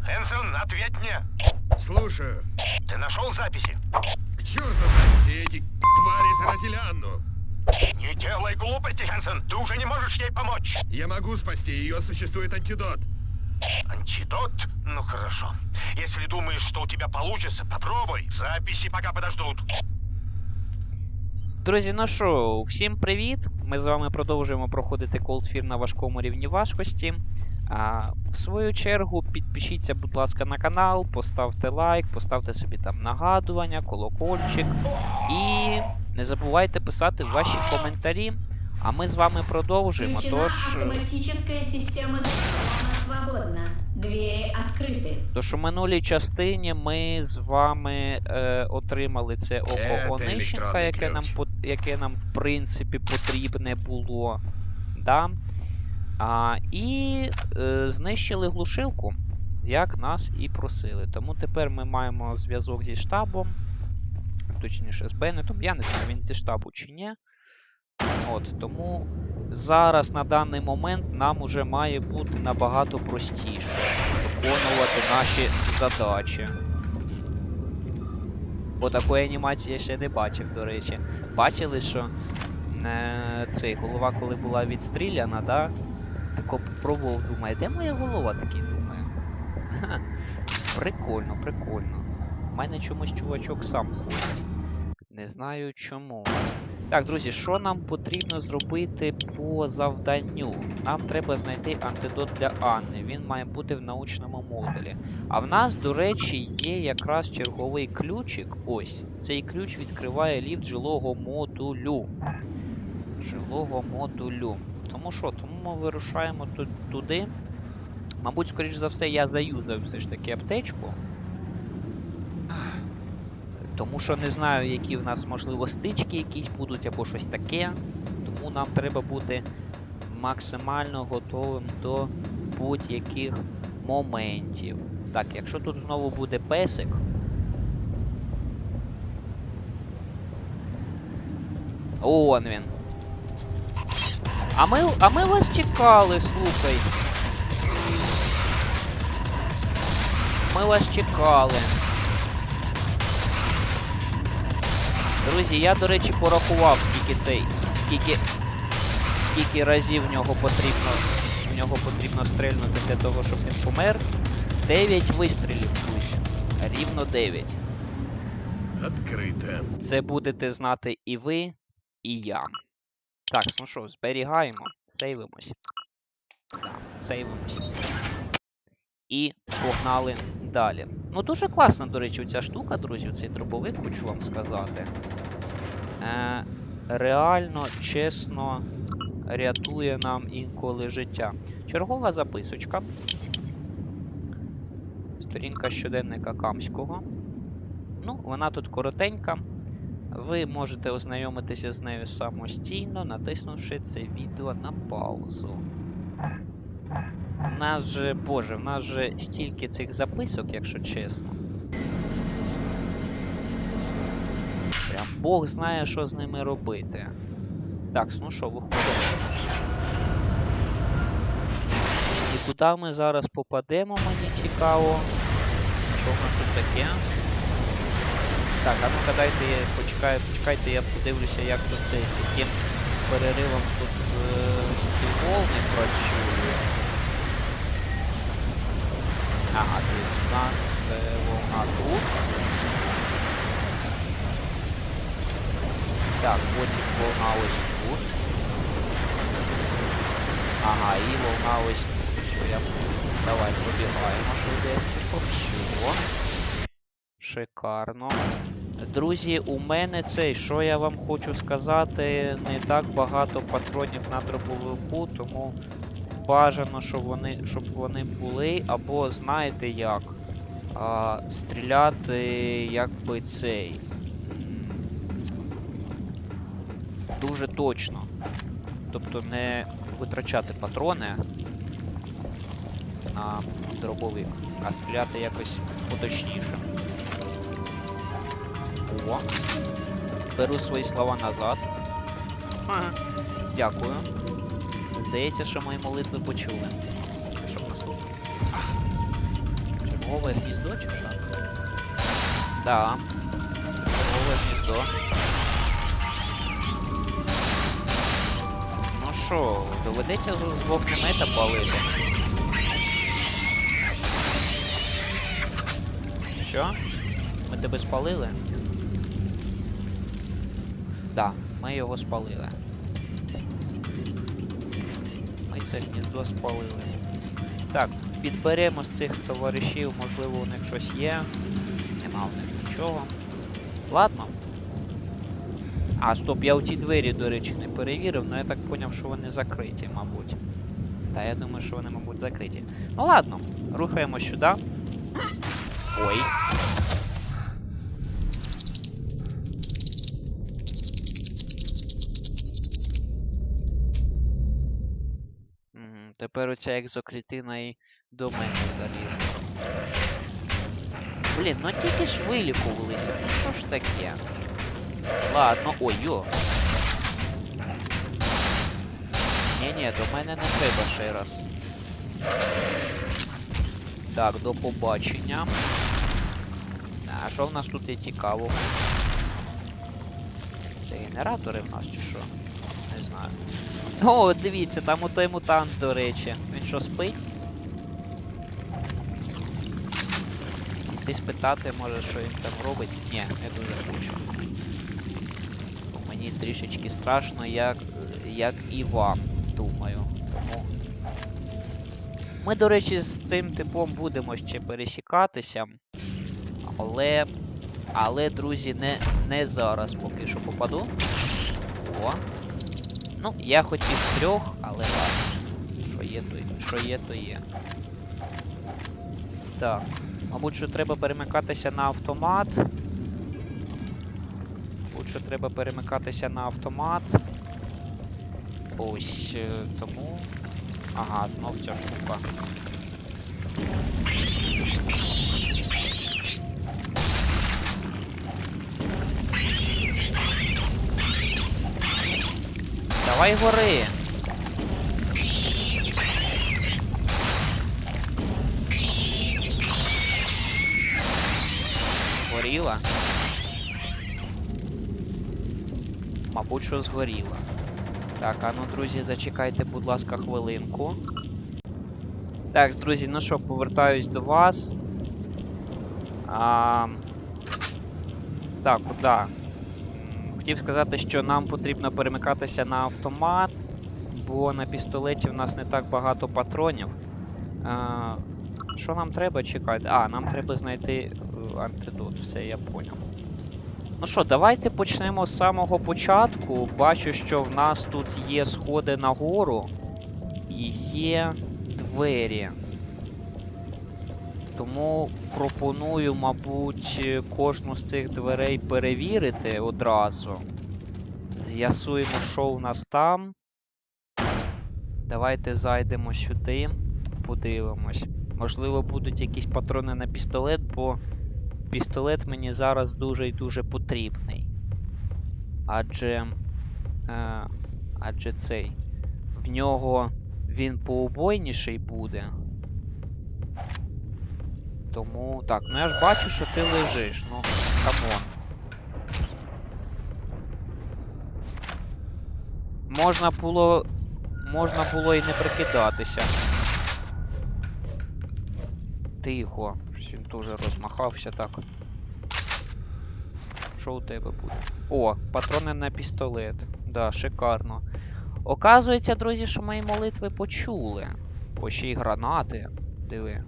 Хэнсон, ответь мне. Слушаю. Ты нашел записи? К черту записи, эти твари заразили Анну. Не делай глупости, Хэнсон. Ты уже не можешь ей помочь. Я могу спасти ее, существует антидот. Антидот? Ну хорошо. Если думаешь, что у тебя получится, попробуй. Записи пока подождут. Друзі, ну що, всім привіт! Ми з вами продовжуємо проходити Cold Fear на важкому рівні важкості. А, в свою чергу, підпишіться, будь ласка, на канал, поставте лайк, поставте собі там нагадування, колокольчик. І не забувайте писати ваші коментарі. А ми з вами продовжуємо. Включена Тож, е, автоматическая система защиты. Она свободна. Двери открыты. тож у минулій частині ми з вами е, отримали це око Це Онищенка, яке електронний нам, ключ. по- яке нам в принципі потрібне було. Да? А, і е, знищили глушилку, як нас і просили. Тому тепер ми маємо зв'язок зі штабом, точніше з Беннетом. Я не знаю, він зі штабу чи ні. От, тому зараз на даний момент нам уже має бути набагато простіше виконувати наші задачі. Бо такої анімації я ще не бачив, до речі. Бачили, що е, цей голова, коли була відстріляна, да? Тако думає, де моя голова такий думає. Ха, Прикольно, прикольно. У мене чомусь чувачок сам ходить. Не знаю чому. Так, друзі, що нам потрібно зробити по завданню? Нам треба знайти антидот для Анни. Він має бути в научному модулі. А в нас, до речі, є якраз черговий ключик. Ось. Цей ключ відкриває ліфт жилого модулю. Жилого модулю. Тому що, тому ми вирушаємо ту- туди. Мабуть, скоріш за все, я заюзав все ж таки аптечку. Тому що не знаю, які в нас, можливо, стички якісь будуть або щось таке. Тому нам треба бути максимально готовим до будь-яких моментів. Так, якщо тут знову буде песик. Он він. А ми, а ми вас чекали, слухай. Ми вас чекали. Друзі, я, до речі, порахував, скільки цей. Скільки. Скільки разів в нього потрібно. В нього потрібно стрельнути для того, щоб він помер. 9 вистрілів, друзі. Рівно 9. Открыто. Це будете знати і ви, і я. Так, ну що, зберігаємо, сейвимось. Да, сейвимось. І погнали далі. Ну, дуже класна, до речі, ця штука, друзі, цей дробовик, хочу вам сказати. Е, реально, чесно, рятує нам інколи життя. Чергова записочка. Сторінка щоденника Камського. Ну, вона тут коротенька. Ви можете ознайомитися з нею самостійно, натиснувши це відео на паузу. У нас же, боже, в нас же стільки цих записок, якщо чесно. Прям Бог знає, що з ними робити. Так, ну що, виходимо. І куди ми зараз попадемо, мені цікаво. Що в нас тут таке? Так, а ну-ка дайте я почекаю, почекайте, я подивлюся, як тут це, з яким переривом тут е, ствол не працює. Ага, тобто у нас е, волна тут. Так, потім волна ось тут. Ага, і волна ось тут. Все, я Давай пробігаємо швидесенько. Все. Шикарно. Друзі, у мене цей, що я вам хочу сказати, не так багато патронів на дробовику, тому бажано, щоб вони, щоб вони були, або знаєте як, а, стріляти якби цей. Дуже точно. Тобто не витрачати патрони на дробовик, а стріляти якось поточніше. О. Беру свої слова назад. Ха. Дякую. Здається, що мої молитви почули. Що в нас тут? Чергове гніздо чи що? Да. Чергове гніздо. Ну що, доведеться з з вогнемета палити. Що? Ми тебе спалили? Да, ми його спалили. Ми це гніздо спалили. Так, підберемо з цих товаришів, можливо, у них щось є. Нема в них нічого. Ладно. А, стоп, я у ті двері, до речі, не перевірив, але я так поняв, що вони закриті, мабуть. Та я думаю, що вони, мабуть, закриті. Ну ладно, рухаємо сюди. Ой. Тепер оця екзоклітина і до мене залізла. Блін, ну тільки ж вилікувалися. Ну що ж таке? Ладно, ой, йо. Ні-ні, до мене не треба ще раз. Так, до побачення. А що в нас тут є цікавого? Це генератори в нас чи що? Не знаю. О, дивіться, там отой мутант, до речі. Він що спить? Ти спитати може, що він там робить? Ні, не дуже хочу. Мені трішечки страшно, як, як і вам, думаю. Тому. Ми, до речі, з цим типом будемо ще пересікатися. Але. Але, друзі, не, не зараз поки що попаду. О. Ну, я хотів трьох, але ладно. Що є, то є. Що є, то є. Так. Мабуть, що треба перемикатися на автомат. Мабуть, що треба перемикатися на автомат. Ось е, тому. Ага, знов ця штука. Давай гори. Згоріла? Мабуть, що згоріла. Так, а ну, друзі, зачекайте, будь ласка, хвилинку. Так, друзі, ну що, повертаюсь до вас. А... Так, да. Хотів сказати, що нам потрібно перемикатися на автомат, бо на пістолеті в нас не так багато патронів. А, що нам треба чекати? А, нам треба знайти е, антидот, все, я поняв. Ну що, давайте почнемо з самого початку. Бачу, що в нас тут є сходи нагору і є двері. Тому пропоную, мабуть, кожну з цих дверей перевірити одразу. З'ясуємо, що у нас там. Давайте зайдемо сюди, подивимось. Можливо, будуть якісь патрони на пістолет, бо пістолет мені зараз дуже і дуже потрібний. Адже. Е, адже цей. В нього він поубойніший буде. Тому. Так, ну я ж бачу, що ти лежиш. Ну, камон. Можна було. Можна було і не прикидатися. Тихо. Він дуже розмахався так. Що у тебе буде? О, патрони на пістолет. Да, шикарно. Оказується, друзі, що мої молитви почули. О, ще й гранати. Диви.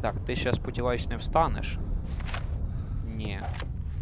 Так, ти ще, сподіваюсь, не встанеш. Ні.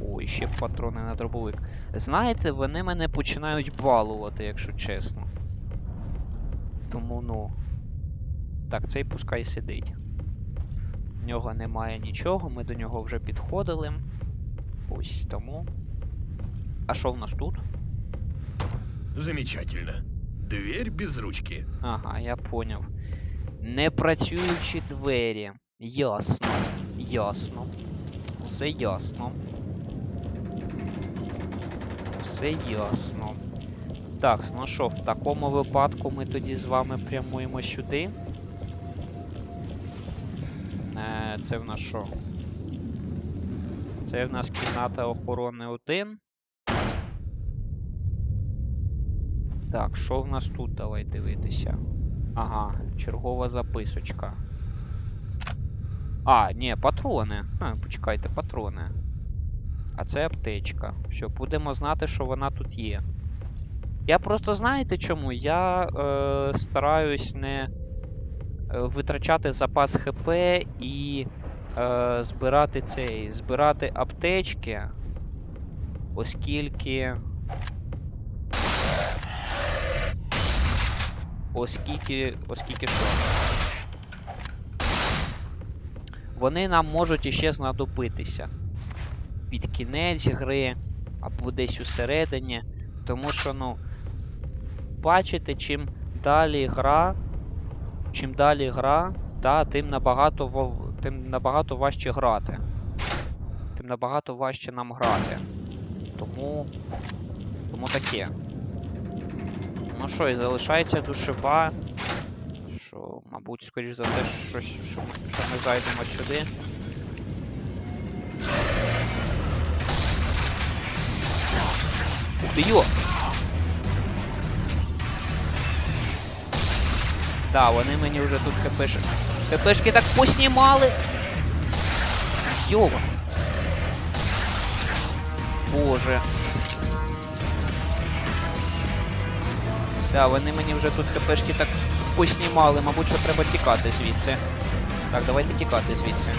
Ой, ще патрони на дробовик. Знаєте, вони мене починають балувати, якщо чесно. Тому ну. Так, цей пускай сидить. В нього немає нічого, ми до нього вже підходили. Ось тому. А що в нас тут? Замечательно. Дверь без ручки. Ага, я поняв. Непрацюючі двері. Ясно. Ясно. Все ясно. Все ясно. Так, ну що, в такому випадку ми тоді з вами прямуємо сюди. Е, це в нас що? Це в нас кімната охорони 1. Так, що в нас тут? Давай дивитися. Ага, чергова записочка. А, ні, патрони. А, почекайте, патрони. А це аптечка. Все, будемо знати, що вона тут є. Я просто знаєте чому? Я е, стараюсь не е, витрачати запас ХП і е, збирати цей. Збирати аптечки. Оскільки. Оскільки. Оскільки що? Вони нам можуть іще знадобитися. Під кінець гри, або десь усередині. Тому що, ну. Бачите, чим далі гра, чим далі гра, та, тим набагато тим набагато важче грати. Тим набагато важче нам грати. Тому. Тому таке. Ну що, і залишається душева. Що, мабуть, скоріш за все, що ми, що ми зайдемо сюди. Ух ти! Да, вони мені вже тут хпш... хпшки так поснімали. Йова. Боже. Да, вони мені вже тут хпшки так поснімали, мабуть, що треба тікати звідси. Так, давайте тікати звідси.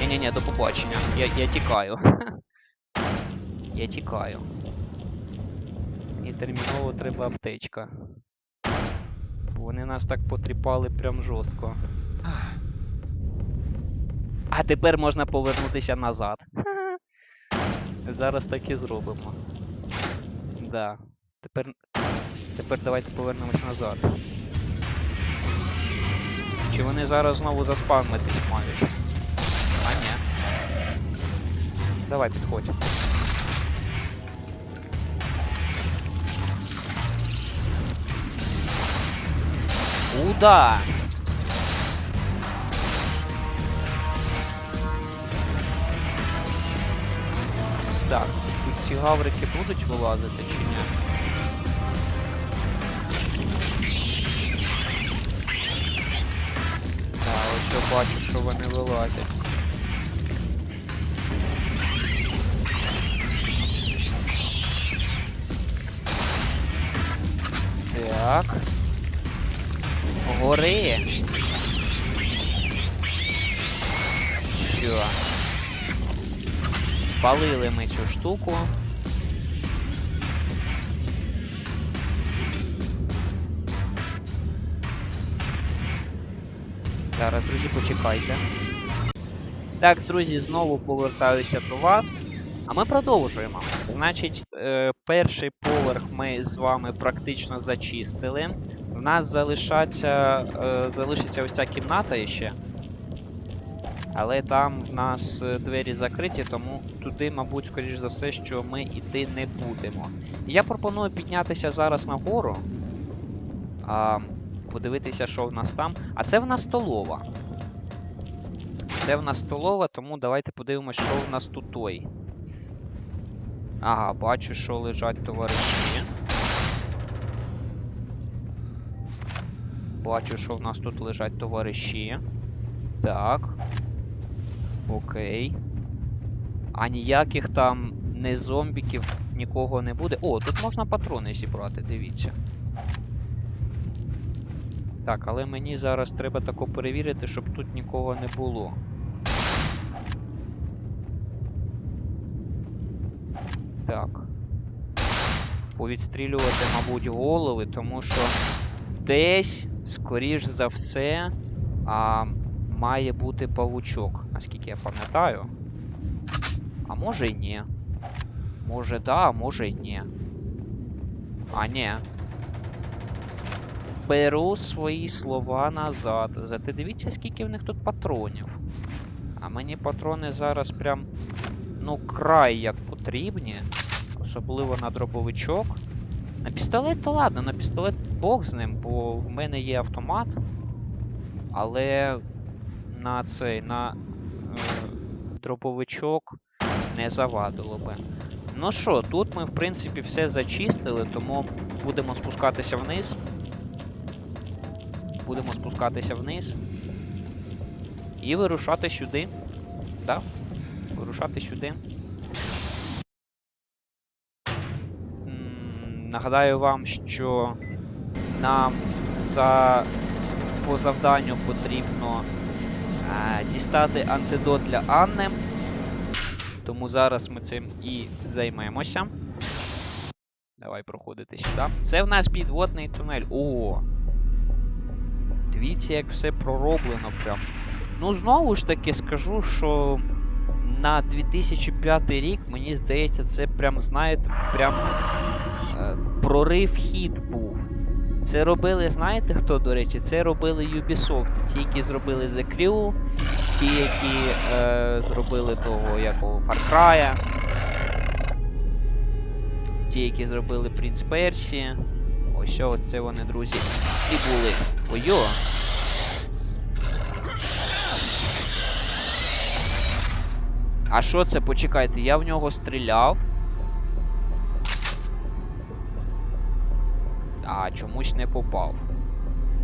Ні-ні-ні, до побачення. Я, я тікаю. я тікаю. І терміново треба аптечка. Вони нас так потріпали прям жорстко. А тепер можна повернутися назад. Зараз так і зробимо. Да. Тепер. Тепер давайте повернемось назад. Чи вони зараз знову заспавнитись мають? А ні. Давай підходь. Куда? Так, тут ці гаврики будуть вилазити чи ні? Бачу, що вони вилазять. Так. Гори. Що? Спалили ми цю штуку. Зараз, друзі, почекайте. Так, друзі, знову повертаюся до вас. А ми продовжуємо. Значить, е, перший поверх ми з вами практично зачистили. В нас залишаться, е, залишиться ось ця кімната ще. Але там в нас е, двері закриті, тому туди, мабуть, скоріш за все, що ми йти не будемо. Я пропоную піднятися зараз нагору. А, подивитися, що в нас там. А це в нас столова. Це в нас столова, тому давайте подивимося, що в нас тут той. Ага, бачу, що лежать товариші. Бачу, що в нас тут лежать товариші. Так. Окей. А ніяких там не зомбіків нікого не буде. О, тут можна патрони зібрати, дивіться. Так, але мені зараз треба тако перевірити, щоб тут нікого не було. Так. Повідстрілювати, мабуть, голови, тому що десь, скоріш за все, а, має бути павучок, наскільки я пам'ятаю. А може й ні. Може да, а може й ні. А ні. Беру свої слова назад. Зате дивіться, скільки в них тут патронів. А мені патрони зараз прям. Ну, край як потрібні. Особливо на дробовичок. На пістолет то ладно, на пістолет Бог з ним, бо в мене є автомат. Але на цей на е, дробовичок не завадило би. Ну що, тут ми в принципі все зачистили, тому будемо спускатися вниз. Будемо спускатися вниз. І вирушати сюди. Так? Вирушати сюди. Нагадаю вам, що нам за по завданню потрібно е, дістати антидот для Анни. Тому зараз ми цим і займемося. Давай проходити сюди. Це в нас підводний тунель. О! Дивіться, як все пророблено прям. Ну, знову ж таки скажу, що на 2005 рік, мені здається, це прям, знаєте, прям е, прорив хід був. Це робили, знаєте хто, до речі? Це робили Ubisoft. Ті, які зробили The Crew, ті, які е, зробили того якого Far Cry. Ті, які зробили Принц Персі. Ось оце вони, друзі, і були. Ой-йо! А що це? Почекайте, я в нього стріляв. А чомусь не попав.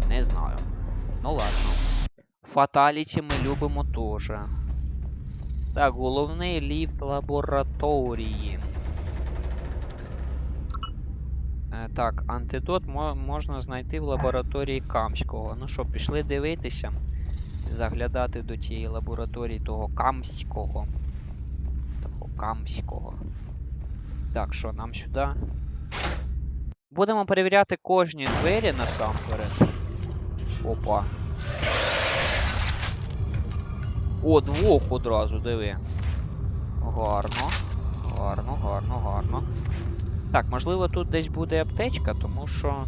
Не знаю. Ну ладно. Фаталіті ми любимо теж. Так, головний ліфт лабораторії. Е, так, антидот можна знайти в лабораторії Камського. Ну що, пішли дивитися. Заглядати до тієї лабораторії того Камського. Того Камського. Так, що, нам сюди? Будемо перевіряти кожні двері насамперед. Опа. О, двох одразу, диви. Гарно. Гарно, гарно, гарно. Так, можливо, тут десь буде аптечка, тому що.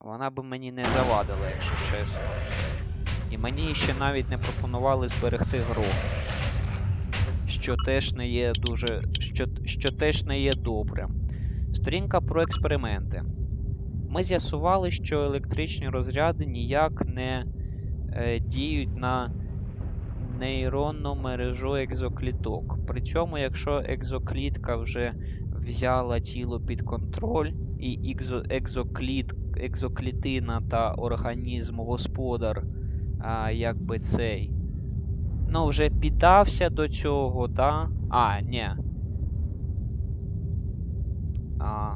Вона би мені не завадила, якщо чесно. І мені ще навіть не пропонували зберегти гру. Що теж не є дуже. Що, що теж не є добре. Сторінка про експерименти. Ми з'ясували, що електричні розряди ніяк не е, діють на нейронну мережу екзокліток. При цьому, якщо екзоклітка вже взяла тіло під контроль, і екзо, екзокліт, екзоклітина та організм господар, а, якби цей. Ну, вже піддався до цього, та? А, ні. А.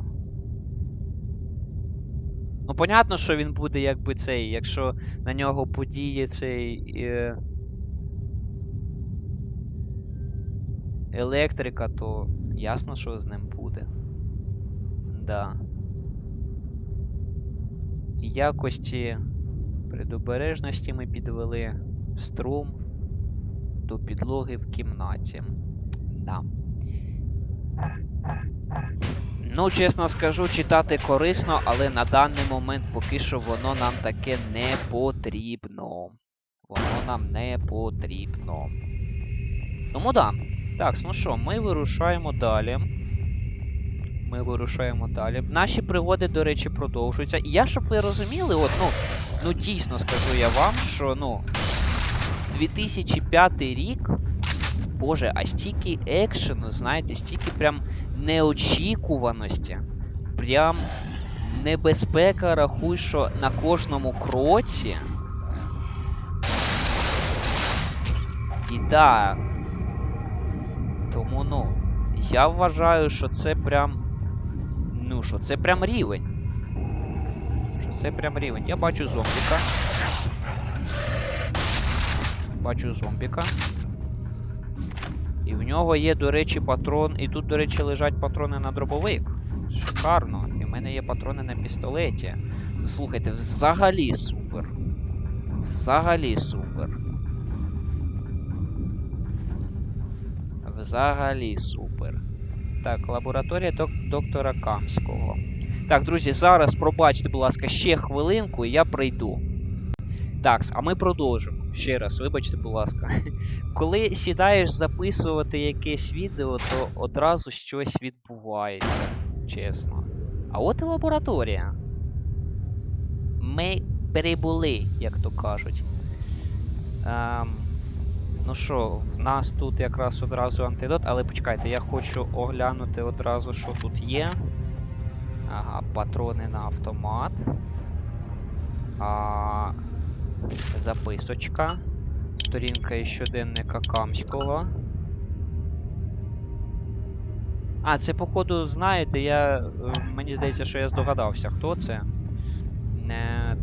Ну, понятно, що він буде якби цей, якщо на нього подіє цей. Е... Електрика, то ясно, що з ним буде. Да. Якості предобережності ми підвели струм до підлоги в кімнаті. Да. Ну, чесно скажу, читати корисно, але на даний момент поки що воно нам таке не потрібно. Воно нам не потрібно. Тому да. Так, ну що, ми вирушаємо далі. Ми вирушаємо далі. Наші пригоди, до речі, продовжуються. І я, щоб ви розуміли, от, ну, ну дійсно скажу я вам, що ну. 2005 рік. Боже, а стільки екшену, знаєте, стільки прям неочікуваності. Прям небезпека, рахуй, що на кожному кроці. І да. Ну. Я вважаю, що це прям. Ну, що це прям рівень. Що це прям рівень. Я бачу зомбіка. Бачу зомбіка. І в нього є, до речі, патрон. І тут, до речі, лежать патрони на дробовик. Шикарно. І в мене є патрони на пістолеті. Слухайте, взагалі супер. Взагалі супер. Взагалі супер. Так, лабораторія док доктора Камського. Так, друзі, зараз пробачте, будь ласка, ще хвилинку, і я прийду. Так, а ми продовжимо. Ще раз, вибачте, будь ласка. Коли сідаєш записувати якесь відео, то одразу щось відбувається. Чесно. А от і лабораторія. Ми перебули, як то кажуть. Ем, ну що, в нас тут якраз одразу антидот, але почекайте, я хочу оглянути одразу, що тут є. Ага, патрони на автомат. А, записочка. Сторінка із щоденника Камського. А, це походу, знаєте, я. е, Мені здається, що я здогадався, хто це.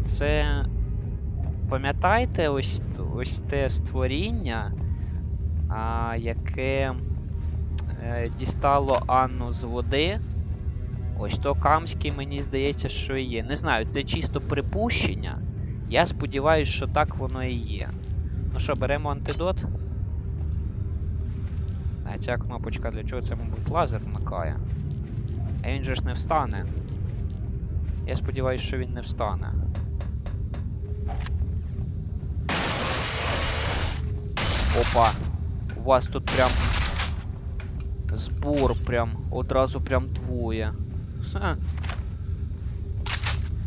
Це. Пам'ятаєте ось, ось те створіння, а, яке е, дістало Анну з води. Ось то Камський, мені здається, що і є. Не знаю, це чисто припущення. Я сподіваюся, що так воно і є. Ну що, беремо антидот. А ця кнопочка для чого це, мабуть, лазер вмикає. А він же ж не встане. Я сподіваюся, що він не встане. Опа. У вас тут прям збор прям одразу прям двоє. Ха.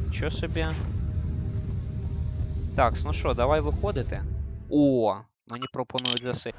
Нічого собі. Так, ну що, давай виходити. О, мені пропонують заси.